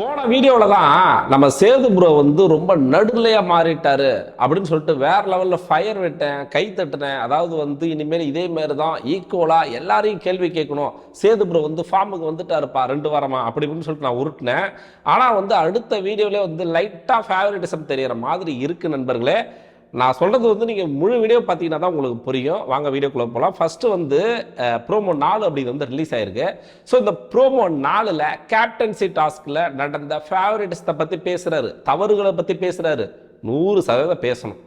போன வீடியோவில் தான் நம்ம சேது ப்ரோ வந்து ரொம்ப நடுநிலையாக மாறிட்டாரு அப்படின்னு சொல்லிட்டு வேற லெவலில் ஃபயர் விட்டேன் கை தட்டினேன். அதாவது வந்து இனிமேல் இதே மாதிரி தான் ஈக்குவலாக எல்லாரையும் கேள்வி கேட்கணும். சேது ப்ரோ வந்து ஃபார்முக்கு வந்துட்டாருப்பா ரெண்டு வாரமா அப்படி இப்படின்னு சொல்லிட்டு நான் உருட்டினேன். ஆனால் வந்து அடுத்த வீடியோவிலே வந்து லைட்டாக ஃபேவரட்டிசம் தெரிகிற மாதிரி இருக்குது நண்பர்களே. நான் சொல்கிறது வந்து நீங்கள் முழு வீடியோ பார்த்தீங்கன்னா தான் உங்களுக்கு புரியும். வாங்க வீடியோக்குள்ளே போகலாம் ஃபஸ்ட்டு வந்து ப்ரோமோ நாலு அப்படிங்கிறது வந்து ரிலீஸ் ஆயிருக்கு. ஸோ இந்த ப்ரோமோ நாலில் கேப்டன்சி டாஸ்கில் நடந்த ஃபேவரட்ஸை பற்றி பேசுகிறாரு தவறுகளை பற்றி பேசுகிறாரு நூறு சதவீதம் பேசணும்.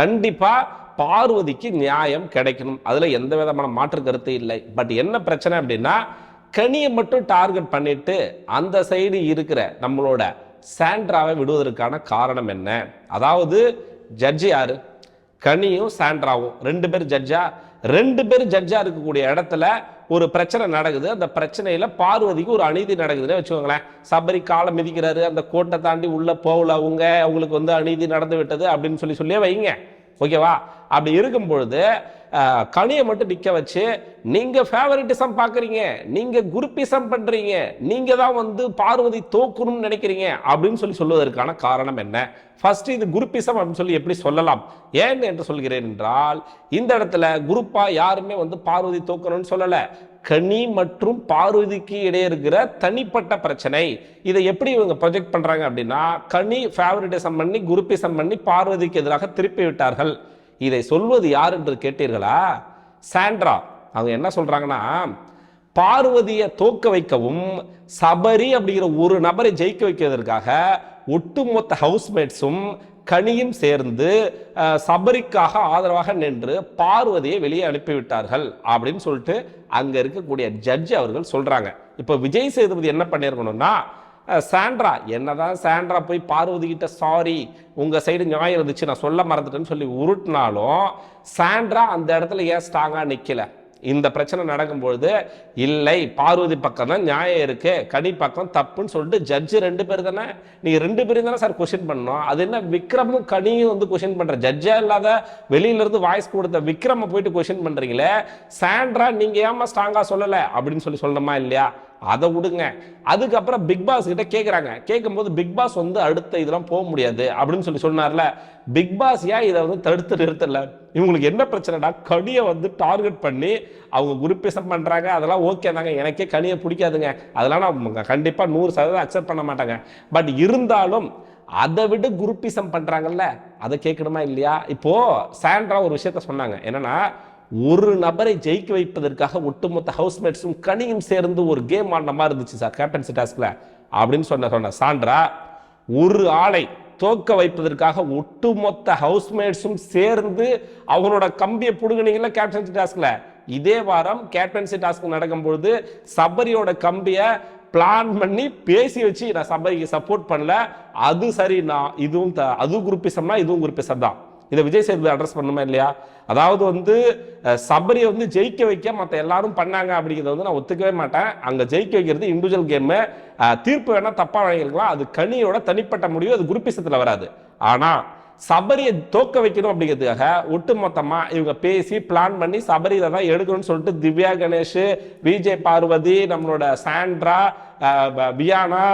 கண்டிப்பாக பார்வதிக்கு நியாயம் கிடைக்கணும். அதில் எந்த விதமான மாற்று கருத்து இல்லை. பட் என்ன பிரச்சனை அப்படின்னா கனியை மட்டும் டார்கெட் பண்ணிட்டு அந்த சைடு இருக்கிற நம்மளோட சாண்ட்ராவை விடுவதற்கான காரணம் என்ன? அதாவது ஜட்ஜி யாரு? கனியும் சாண்ட்ராவும். ரெண்டு பேர் ஜட்ஜா ரெண்டு பேர் ஜட்ஜா இருக்கக்கூடிய இடத்துல ஒரு பிரச்சனை நடக்குது. அந்த பிரச்சனையில பார்வதிக்கு ஒரு அநீதி நடக்குதுன்னு வச்சுக்கோங்களேன். சபரி காலை மிதிக்கிறாரு. அந்த கோட்டை தாண்டி உள்ள போகல. அவங்க அவங்களுக்கு வந்து அநீதி நடந்து விட்டது அப்படின்னு சொல்லி சொல்லியே வைங்க. ஓகேவா? அப்படி இருக்கும் பொழுது கனியை மட்டும் நிற்க வச்சு நீங்கள் ஃபேவரட்டிசம் பார்க்குறீங்க நீங்கள் குருப்பிசம் பண்ணுறீங்க நீங்கள் தான் வந்து பார்வதி தோக்கணும்னு நினைக்கிறீங்க அப்படின்னு சொல்லி சொல்வதற்கான காரணம் என்ன? ஃபர்ஸ்ட் இது குருப்பிசம் அப்படின்னு சொல்லி எப்படி சொல்லலாம்? ஏன் என்று சொல்கிறேன் என்றால் இந்த இடத்துல குரூப்பா யாருமே வந்து பார்வதி தோக்கணும்னு சொல்லலை. கனி மற்றும் பார்வதிக்கு இடையே இருக்கிற தனிப்பட்ட பிரச்சனை. இதை எப்படி இவங்க ப்ரொஜெக்ட் பண்ணுறாங்க அப்படின்னா கனி ஃபேவரட்டிசம் பண்ணி குருப்பிசம் பண்ணி பார்வதிக்கு எதிராக திருப்பி விட்டார்கள். இதை சொல்வது யார் என்று கேட்டீர்களா? சாண்ட்ரா. அவங்க என்ன சொல்கிறாங்கன்னா பார்வதியை தோக்க வைக்கவும் சபரி அப்படிங்கிற ஒரு நபரை ஜெயிக்க வைக்கிறதுக்காக ஒட்டுமொத்த ஹவுஸ்மேட்ஸும் கனியும் சேர்ந்து சபரிக்காக ஆதரவாக நின்று பார்வதியை வெளியே அனுப்பிவிட்டார்கள் அப்படின்னு சொல்லிட்டு அங்கே இருக்கக்கூடிய ஜட்ஜ் அவர்கள் சொல்கிறாங்க இப்போ விஜய் சேதுபதி என்ன பண்ணியிருக்கணும்னா சாண்ட்ரா என்னதான் சாண்ட்ரா போய் பார்வதி கிட்ட சாரி உங்கள் சைடு நியாயம் இருந்துச்சு நான் சொல்ல மறந்துட்டேன்னு சொல்லி உருட்டினாலும் சாண்ட்ரா அந்த இடத்துல ஏன் ஸ்ட்ராங்காக நிற்கலை இந்த பிரச்சனை நடக்கும்பொழுது இல்லை பார்வதி பக்கம் தான் நியாயம் இருக்கு கனி பக்கம் தப்புன்னு சொல்லிட்டு ஜட்ஜு ரெண்டு பேர் தானே? நீங்கள் ரெண்டு பேரும் தானே சார் கொஸ்டின் பண்ணணும். அது என்ன விக்ரமும் கனியும் வந்து கொஸ்டின் பண்ற ஜட்ஜா இல்லாத வெளியில இருந்து வாய்ஸ் கொடுத்த விக்ரம போயிட்டு கொஸ்டின் பண்றீங்களே? சாண்ட்ரா நீங்க ஏமா ஸ்ட்ராங்கா சொல்லல? அப்படின்னு சொல்லி சொல்லணுமா இல்லையா? அதை விடுங்க. அதுக்கப்புறம் பிக் பாஸ் கிட்ட கேட்குறாங்க கேட்கும்போது பிக் பாஸ் வந்து அடுத்த இதெல்லாம் போக முடியாது அப்படின்னு சொல்லி சொன்னார்ல. பிக் பாஸ் ஏன் இதை வந்து தடுத்து நிறுத்தல? இவங்களுக்கு என்ன பிரச்சனைனா கனியை வந்து டார்கெட் பண்ணி அவங்க குரூப்பிசம் பண்ணுறாங்க அதெல்லாம் ஓகே தாங்க. எனக்கே கனியை பிடிக்காதுங்க. அதெல்லாம் நான் கண்டிப்பாக நூறு சதவீதம் அக்செப்ட் பண்ண மாட்டாங்க. பட் இருந்தாலும் அதை விட குரூப்பிசம் பண்ணுறாங்கல்ல அதை கேட்கணுமா இல்லையா? இப்போது சாண்ட்ரா ஒரு விஷயத்த சொன்னாங்க. என்னன்னா ஒரு நபரை ஜெயிக்க வைப்பதற்காக ஒட்டுமொத்த ஹவுஸ்மேட்ஸும் கனியும் சேர்ந்து ஒரு கேம் ஆடின மாதிரி இருந்துச்சு சார் கேப்டன்சி டாஸ்கில் அப்படின்னு சொன்ன சொன்ன சாண்ட்ரா ஒரு ஆளை தோக்க வைப்பதற்காக ஒட்டுமொத்த ஹவுஸ்மேட்ஸும் சேர்ந்து அவனோட கம்பியை பிடுங்கினீங்களா கேப்டன்சி டாஸ்கில் இதே வாரம் கேப்டன்சி டாஸ்க் நடக்கும்பொழுது சபரியோட கம்பியை பிளான் பண்ணி பேசி வச்சு நான் சபரிக்கு சப்போர்ட் பண்ணல. அது சரி நான் இதுவும் த- அதுவும் குரூப்பிசம்னா இதுவும் குரூப்பிசம் தான் இதை விஜய் சேதுபதி அட்ரஸ் பண்ணுமா இல்லையா? அதாவது வந்து சபரியை வந்து ஜெயிக்க வைக்க மற்ற எல்லாரும் பண்ணாங்க அப்படிங்கிறத வந்து நான் ஒத்துக்கவே மாட்டேன். அங்கே ஜெயிக்க வைக்கிறது இண்டிவிஜுவல் கேமு தீர்ப்பு வேணால் தப்பாக வழங்கியிருக்கலாம் அது கனியோட தனிப்பட்ட முடிவு. அது குருப்பிசத்தில் வராது. ஆனால் சபரியை தோக்க வைக்கணும் அப்படிங்கிறதுக்காக ஒட்டுமொத்தமாக இவங்க பேசி பிளான் பண்ணி சபரி இதை தான் எடுக்கணும்னு சொல்லிட்டு திவ்யா கணேஷ் விஜய் பார்வதி நம்மளோட சாண்ட்ரா பியானா வியானா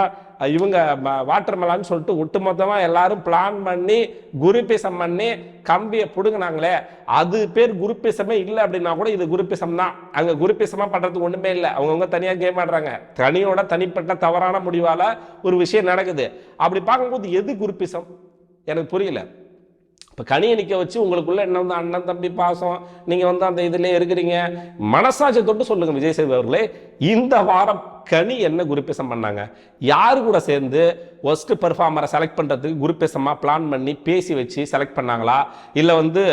இவங்க வாட்டர் மெலான்னு சொல்லிட்டு ஒட்டுமொத்தமா எல்லாரும் பிளான் பண்ணி குருப்பிசம் பண்ணி கம்பியை பிடுங்கினாங்களே அது பேர் குருப்பிசமே இல்லை அப்படின்னா கூட இது குருப்பிசம் தான். அங்கே குருப்பிசமா பண்ணுறதுக்கு ஒன்றுமே இல்லை. அவங்கவுங்க தனியாக கேம் ஆடுறாங்க. தனியோட தனிப்பட்ட தவறான முடிவால் ஒரு விஷயம் நடக்குது. அப்படி பார்க்கும்போது எது குருப்பிசம் எனக்கு புரியல. இப்போ கனியை நிற்க வச்சு உங்களுக்குள்ள என்ன வந்து அண்ணன் தம்பி பாசம் நீங்கள் வந்து அந்த இதிலே இருக்கிறீங்க. மனசாட்சி தொட்டு சொல்லுங்கள் விஜய் சேது அவர்களே. இந்த வாரம் கனி என்ன குருப்பேசம் பண்ணாங்க? யார் கூட சேர்ந்து ஒஸ்ட் பெர்ஃபார்மரை செலக்ட் பண்ணுறதுக்கு குருப்பேசமாக பிளான் பண்ணி பேசி வச்சு செலக்ட் பண்ணாங்களா? இல்லை வந்து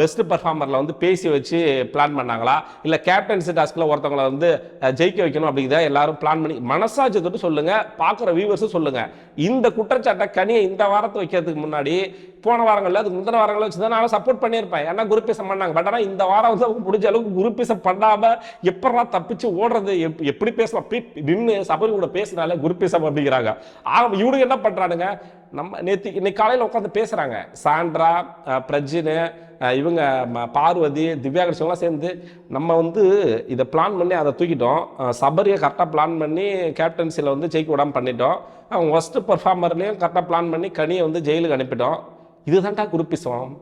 பெஸ்ட் பெர்ஃபார்மரில் வந்து பேசி வச்சு பிளான் பண்ணாங்களா? இல்லை கேப்டன்சி டாஸ்கில் ஒருத்தவங்களை வந்து ஜெயிக்க வைக்கணும் அப்படிங்கிறத எல்லாரும் பிளான் பண்ணி மனசாட்சி தொட்டு பார்க்குற வியூவர்ஸும் சொல்லுங்கள் இந்த குற்றச்சாட்டை கனியை இந்த வாரத்தை வைக்கிறதுக்கு முன்னாடி போன வாரங்களில் அதுக்கு முந்தின வாரங்களில் வச்சு தான் நான் சப்போர்ட் பண்ணியிருப்பேன். ஏன்னா குருப்பேசம் பண்ணாங்க. பட் ஆனால் இந்த வாரம் வந்து அவங்க முடிஞ்ச அளவுக்கு குருப்பேசம் பண்ணாமல் எப்படா தப்பிச்சு ஓட சொல்றது எப்படி பேசலாம் நின்று சபரி கூட பேசினாலே குருப்பிசம் அப்படிங்கிறாங்க. ஆரம்ப இவனுக்கு என்ன பண்றானுங்க? நம்ம நேற்று இன்னைக்கு காலையில உட்காந்து பேசுறாங்க. சாண்ட்ரா பிரஜினு இவங்க ம- பார்வதி திவ்யா சேர்ந்து நம்ம வந்து இதை பிளான் பண்ணி அதை தூக்கிட்டோம். சபரியை கரெக்டாக பிளான் பண்ணி கேப்டன்சியில் வந்து ஜெயிக்க விடாமல் பண்ணிட்டோம். அவங்க ஒஸ்ட்டு பர்ஃபார்மர்லேயும் கரெக்டாக பிளான் பண்ணி கனியை வந்து ஜெயிலுக்கு அனுப்பிட்டோம். இதுதான்டா குரூப்பிசம்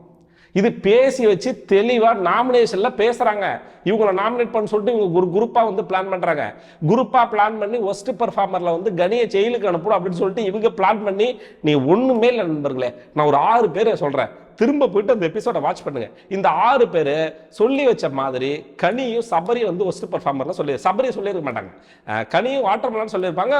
இது பேசி வச்சு தெளிவாக நாமினேஷனில் பேசுகிறாங்க இவங்களை நாமினேட் பண்ண சொல்லிட்டு இவங்க ஒரு குரூப்பாக வந்து பிளான் பண்ணுறாங்க குரூப்பாக பிளான் பண்ணி ஒஸ்ட் பர்ஃபார்மரில் வந்து கனியை ஜெயிலுக்கு அனுப்பணும் அப்படின்னு சொல்லிட்டு இவங்க பிளான் பண்ணி நீ ஒன்றுமே இல்லை நண்பர்களே நான் ஒரு ஆறு பேரை சொல்கிறேன் திரும்ப போயிட்டு அந்த எபிசோட வாட்ச் பண்ணுங்க. இந்த ஆறு பேர் சொல்லி வச்ச மாதிரி கனியும் சபரியும் வந்து ஒஸ்ட் பர்ஃபார்மர்லாம் சொல்லி சபரி சொல்லியிருக்க மாட்டாங்க. கனியும் கனியும் வாட்டர்மலான்னு சொல்லியிருப்பாங்க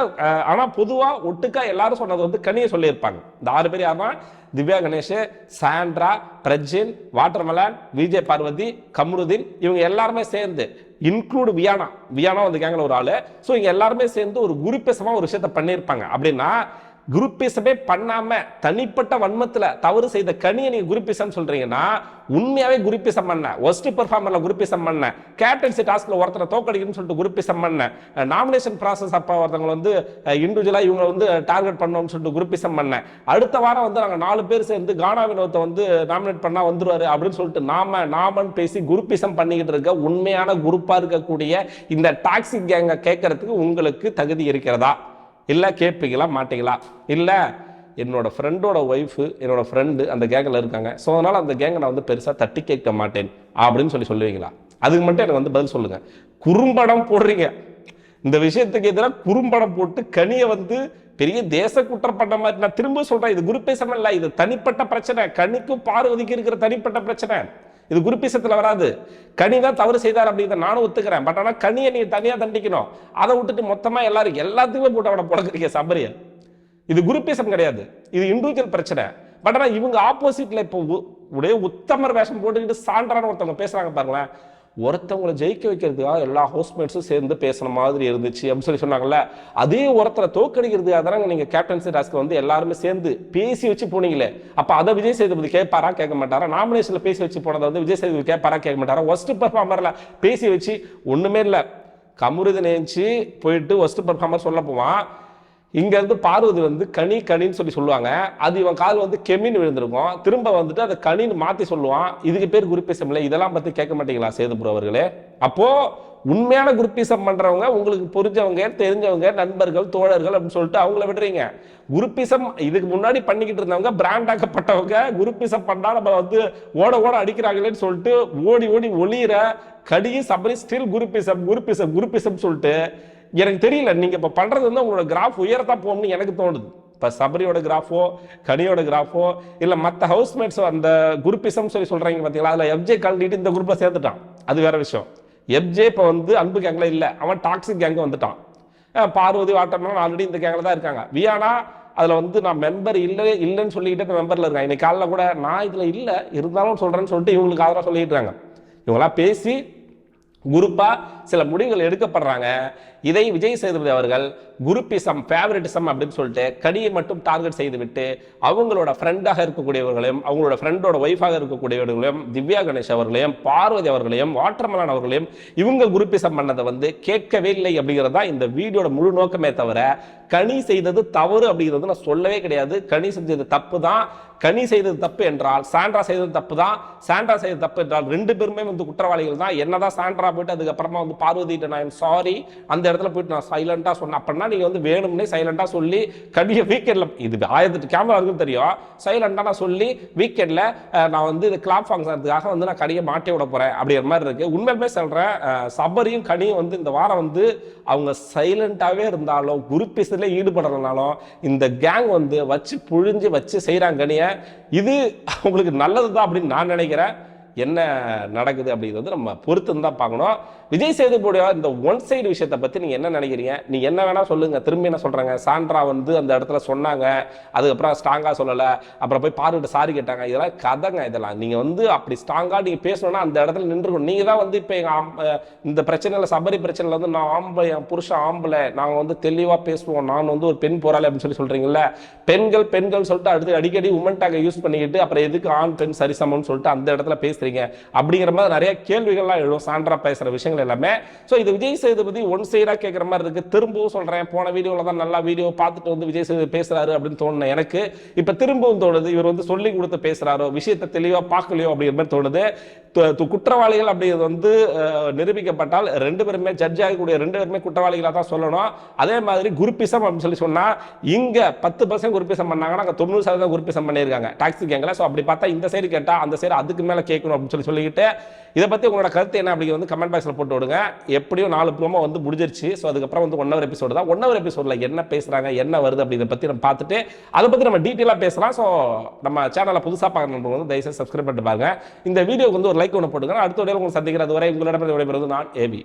ஆனால் பொதுவாக ஒட்டுக்கா எல்லாரும் சொன்னது வந்து கனியை சொல்லியிருப்பாங்க இந்த ஆறு பேர் யாருன்னா திவ்யா கணேஷ் சாண்ட்ரா பிரஜின் வாட்டர்மலான் விஜய் பார்வதி கம்ருதீன் இவங்க எல்லாருமே சேர்ந்து இன்க்ளூட் வியானா. வியானா வந்து கேங்கில் ஒரு ஆள். ஸோ இவங்க எல்லாருமே சேர்ந்து ஒரு குருப்பேசமாக ஒரு விஷயத்த பண்ணியிருப்பாங்க அப்படின்னா குரூப்பிசமே பண்ணாம தனிப்பட்ட வன்மத்துல தவறு செய்த கனியை நீங்க குரூப்பிசம் சொல்றீங்கன்னா உண்மையாவே குரூப்பிசம் பண்ண ஒஸ்ட் பெர்ஃபார்மர்ல குரூப்பிசம் பண்ண கேப்டன்சி டாஸ்க்ல ஒருத்தரை தோக்கடிக்கணும்னு சொல்லிட்டு குரூப்பிசம் பண்ண நாமினேஷன் ப்ராசஸ் அப்ப ஒருத்தவங்க வந்து இண்டிவிஜுவலா இவங்க வந்து டார்கெட் பண்ணோம்னு சொல்லிட்டு குரூப்பிசம் பண்ண. அடுத்த வாரம் வந்து நாங்க நாலு பேர் சேர்ந்து கானா வினோத்தை வந்து நாமினேட் பண்ணா வந்துருவாரு அப்படின்னு சொல்லிட்டு நாம நாமன் பேசி குரூப்பிசம் பண்ணிக்கிட்டு இருக்க உண்மையான குரூப்பா இருக்கக்கூடிய இந்த டாக்ஸி கேங்க கேட்கறதுக்கு உங்களுக்கு தகுதி இருக்கிறதா? இல்லை கேட்பீங்களா மாட்டீங்களா? இல்லை என்னோடய ஃப்ரெண்டோட ஒய்ஃபு என்னோடய ஃப்ரெண்டு அந்த கேங்கில் இருக்காங்க. ஸோ அதனால் அந்த கேங்கை நான் வந்து பெருசாக தட்டி கேட்க மாட்டேன் அப்படின்னு சொல்லி சொல்லுவீங்களா? அதுக்கு மட்டும் எனக்கு வந்து பதில் சொல்லுங்கள் குறும்படம் போடுறீங்க. இந்த விஷயத்துக்கு எதிராக குறும்படம் போட்டு கனியை வந்து பெரிய தேச குற்றப்பட்ட மாதிரி நான் திரும்ப சொல்கிறேன் இது குருப்பேசம் இல்லை இது தனிப்பட்ட பிரச்சனை. கனிக்கும் பார்வதிக்கு இருக்கிற தனிப்பட்ட பிரச்சனை. இது குருப்பேசத்துல வராது. கனி தான் தவறு செய்தார் அப்படிங்கிறத நானும் ஒத்துக்கிறேன். பட் ஆனால் கனியை நீங்கள் தனியா தண்டிக்கணும். அதை விட்டுட்டு மொத்தமா எல்லாரும் எல்லாத்துக்குமே போட்டு அவனை புழக்கிறீங்க சபரிய. இது குருப்பேசம் கிடையாது. இது இண்டிவிஜுவல் பிரச்சனை. பட் ஆனால் இவங்க ஆப்போசிட்ல இப்போ உடைய ஒரே உத்தமர் வேஷம் போட்டுக்கிட்டு சான்றான ஒருத்தவங்க பேசுறாங்க பாருங்களேன். ஒருத்தவங்களை ஜெயிக்க வைக்கிறதுக்காக எல்லா ஹோஸ்ட்மேட்ஸும் சேர்ந்து பேசுன மாதிரி இருந்துச்சு அப்படின்னு சொல்லி சொன்னாங்கல்ல அதே ஒருத்தரை தோக்கடிக்கிறதுக்காக தானே நீங்கள் கேப்டன்சி டாஸ்க்கு வந்து எல்லாருமே சேர்ந்து பேசி வச்சு போனீங்களே. அப்போ அதை விஜய் சேதுபதி கேட்பாரா? கேட்க மாட்டாரா? நாமினேஷனில் பேசி வச்சு போனதை வந்து விஜய் சேதுபதி கேட்பாரா? கேட்க மாட்டாரா? ஒஸ்ட் பர்ஃபார்மரில் பேசி வச்சு ஒன்றுமே இல்லை. கமுருது நேச்சு போயிட்டு ஒஸ்ட் பர்ஃபார்மர் சொல்ல போவான். இங்க இருந்து பார்வதி வந்து கனி கனின்னு சொல்லி சொல்லுவாங்க. அது இவன் கால் வந்து கெமின்னு விழுந்திருக்கும். திரும்ப வந்துட்டு அதை கனின்னு மாத்தி சொல்லுவான். இதுக்கு பேர் குருப்பிசம் இல்லை. இதெல்லாம் பத்தி கேட்க மாட்டீங்களா சேதுபுர அவர்களே? அப்போ உண்மையான குருப்பிசம் பண்றவங்க உங்களுக்கு புரிஞ்சவங்க தெரிஞ்சவங்க நண்பர்கள் தோழர்கள் அப்படின்னு சொல்லிட்டு அவங்கள விடுறீங்க. குருப்பிசம் இதுக்கு முன்னாடி பண்ணிக்கிட்டு இருந்தவங்க பிராண்டாக்கப்பட்டவங்க குருப்பிசம் பண்ணா நம்ம வந்து ஓட ஓட அடிக்கிறாங்களேன்னு சொல்லிட்டு ஓடி ஓடி ஒளியிற கடியும் சபரி ஸ்டில் குருப்பிசம் குருப்பிசம் குருப்பிசம் சொல்லிட்டு எனக்கு தெரியல நீங்க இப்ப பண்றது வந்து உங்களோட கிராஃப் உயரத்தா போகணும்னு எனக்கு தோணுது. இப்ப சபரியோட கிராஃபோ கனியோட கிராஃபோ இல்ல மத்த ஹவுஸ்மேட்ஸ் அந்த குரூப்பிசம் சொல்லி சொல்றீங்க பாத்தீங்களா? அதுல எஃப்ஜே கழட்டிட்டு இந்த குரூப்ல சேர்த்துட்டான். அது வேற விஷயம். எஃப்ஜே இப்ப வந்து அன்பு கேங்ல இல்ல. அவன் டாக்ஸிக் கேங்க வந்துட்டான். பார்வதி வாட்டர்மேன் ஆல்ரெடி இந்த கேங்ல தான் இருக்காங்க. வியானா அதுல வந்து நான் மெம்பர் இல்லை இல்லைன்னு சொல்லிக்கிட்டு இப்போ மெம்பர்ல இருக்கேன். இன்னைக்கு காலையில் கூட நான் இதுல இல்ல இருந்தாலும் சொல்றேன்னு சொல்லிட்டு இவங்களுக்கு அதெல்லாம் சொல்லிட்டு இருக்காங்க. இவங்களாம் பேசி குரூப்பா சில முடிவுகள் எடுக்கப்படுறாங்க. இதை விஜய் சேதுபதி அவர்கள் குருப்பிசம் ஃபேவரட்டிசம் அப்படின்னு சொல்லிட்டு கனியை மட்டும் டார்கெட் செய்து விட்டு அவங்களோட ஃப்ரெண்டாக இருக்கக்கூடியவர்களையும் அவங்களோட ஃப்ரெண்டோட ஒய்ஃபாக இருக்கக்கூடியவர்களையும் திவ்யா கணேஷ் அவர்களையும் பார்வதி அவர்களையும் வாட்டர்மலான் அவர்களையும் இவங்க குருப்பிசம் பண்ணதை வந்து கேட்கவே இல்லை அப்படிங்கிறது தான் இந்த வீடியோட முழு நோக்கமே தவிர கனி செய்தது தவறு அப்படிங்கிறது நான் சொல்லவே கிடையாது. கனி செஞ்சது தப்பு தான். கனி செய்தது தப்பு என்றால் சாண்ட்ரா செய்தது தப்பு தான். சாண்ட்ரா செய்தது தப்பு என்றால் ரெண்டு பேருமே வந்து குற்றவாளிகள் தான். என்னதான் சாண்ட்ரா போயிட்டு அதுக்கப்புறமா வந்து பார்வதிட்ட நான் சாரி அந்த இடத்துல போயிட்டு நான் சைலண்டாக சொன்னேன். அப்படின்னா நீங்கள் வந்து வேணும்னே சைலண்டாக சொல்லி கடிய வீக்கெண்டில் இது ஆயிரத்தெட்டு கேமரா இருக்குன்னு தெரியும். சைலண்டாக நான் சொல்லி வீக்கெண்டில் நான் வந்து இது கிளாப் ஃபங்க்ஷனுக்காக வந்து நான் கடியை மாட்டி விட போகிறேன் அப்படிங்கிற மாதிரி இருக்குது உண்மையுமே சொல்கிறேன் சபரியும் கனியும் வந்து இந்த வாரம் வந்து அவங்க சைலண்ட்டாகவே இருந்தாலும் குருப்பிசத்துல ஈடுபடுறதுனாலும் இந்த கேங் வந்து வச்சு புழிஞ்சு வச்சு செய்கிறாங்க கனியை. இது அவங்களுக்கு நல்லது தான் அப்படின்னு நான் நினைக்கிறேன். என்ன நடக்குது அப்படிங்கிறது நம்ம பொறுத்து தான் பார்க்கணும். விஜய் சேதுபதியோட இந்த ஒன் சைடு விஷயத்தை பற்றி நீங்கள் என்ன நினைக்கிறீங்க? நீங்கள் என்ன வேணால் சொல்லுங்க. திரும்பி என்ன சொல்கிறாங்க சாண்ட்ரா வந்து அந்த இடத்துல சொன்னாங்க. அதுக்கப்புறம் ஸ்ட்ராங்காக சொல்லலை. அப்புறம் போய் பாருக்கிட்ட சாரி கேட்டாங்க. இதெல்லாம் கதைங்க இதெல்லாம். நீங்கள் வந்து அப்படி ஸ்ட்ராங்காக நீங்கள் பேசணும்னா அந்த இடத்துல நின்றுக்கணும். நீங்கள் தான் வந்து இப்போ எங்கள் இந்த பிரச்சனையில் சபரி பிரச்சனையில் வந்து நான் ஆம்பளை என் புருஷன் ஆம்பளை. நாங்கள் வந்து தெளிவாக பேசுவோம். நான் வந்து ஒரு பெண் போராளி அப்படின்னு சொல்லி சொல்றீங்கல்ல. பெண்கள் பெண்கள் சொல்லிட்டு அடுத்து அடிக்கடி உமன் டாக்கை யூஸ் பண்ணிக்கிட்டு அப்புறம் எதுக்கு ஆண் பெண் சரிசமம்னு சொல்லிட்டு அந்த இடத்துல பேசி பேசுறீங்க அப்படிங்கிற மாதிரி நிறைய கேள்விகள்லாம் எழும். சான்றா பேசுற விஷயங்கள் எல்லாமே. ஸோ இது விஜய் சேதுபதி ஒன் சைடா கேட்குற மாதிரி இருக்கு. திரும்பவும் சொல்றேன் போன வீடியோவில் தான் நல்லா வீடியோ பார்த்துட்டு வந்து விஜய் சேதுபதி பேசுறாரு அப்படின்னு தோணுன எனக்கு. இப்போ திரும்பவும் தோணுது இவர் வந்து சொல்லி கொடுத்து பேசுறாரோ விஷயத்தை தெளிவா பார்க்கலையோ அப்படிங்கிற மாதிரி தோணுது. குற்றவாளிகள் அப்படிங்கிறது வந்து நிரூபிக்கப்பட்டால் ரெண்டு பேருமே ஜட்ஜ் ஆகக்கூடிய ரெண்டு பேருமே குற்றவாளிகளாக தான் சொல்லணும். அதே மாதிரி குருப்பிசம் அப்படின்னு சொல்லி சொன்னா இங்க பத்து பர்சன்ட் குருப்பிசம் பண்ணாங்கன்னா அங்கே தொண்ணூறு சதவீதம் குருப்பிசம் பண்ணியிருக்காங்க. டாக்ஸி கேங்கில் ஸோ அப்படி பார்த்தா இந்த சைடு கேட்டா அந்த சைடு அதுக்கு மேல கேட்கணும். அப்படின்னு சொல்லி சொல்லிக்கிட்டு இதை பற்றி உங்களோட கருத்து என்ன அப்படிங்கிறது வந்து கமெண்ட் பாக்ஸில் போட்டு விடுங்க. எப்படியும் நாலு ப்ரோமோ வந்து முடிஞ்சிருச்சு. ஸோ அதுக்கப்புறம் வந்து ஒன் ஹவர் எபிசோடு தான். ஒன் ஹவர் எபிசோடில் என்ன பேசுகிறாங்க என்ன வருது அப்படிங்கிறத பற்றி நம்ம பார்த்துட்டு அதை பற்றி நம்ம டீட்டெயிலாக பேசலாம். ஸோ நம்ம சேனலை புதுசாக பார்க்கணும் வந்து தயவுசெய்து சப்ஸ்கிரைப் பண்ணிட்டு பாருங்க. இந்த வீடியோக்கு வந்து ஒரு லைக் ஒன்று போட்டுங்க அடுத்த வீடியோ உங்களுக்கு சந்திக்கிறது வரை உங்களிடம் விடைபெறுவது நான் ஏபி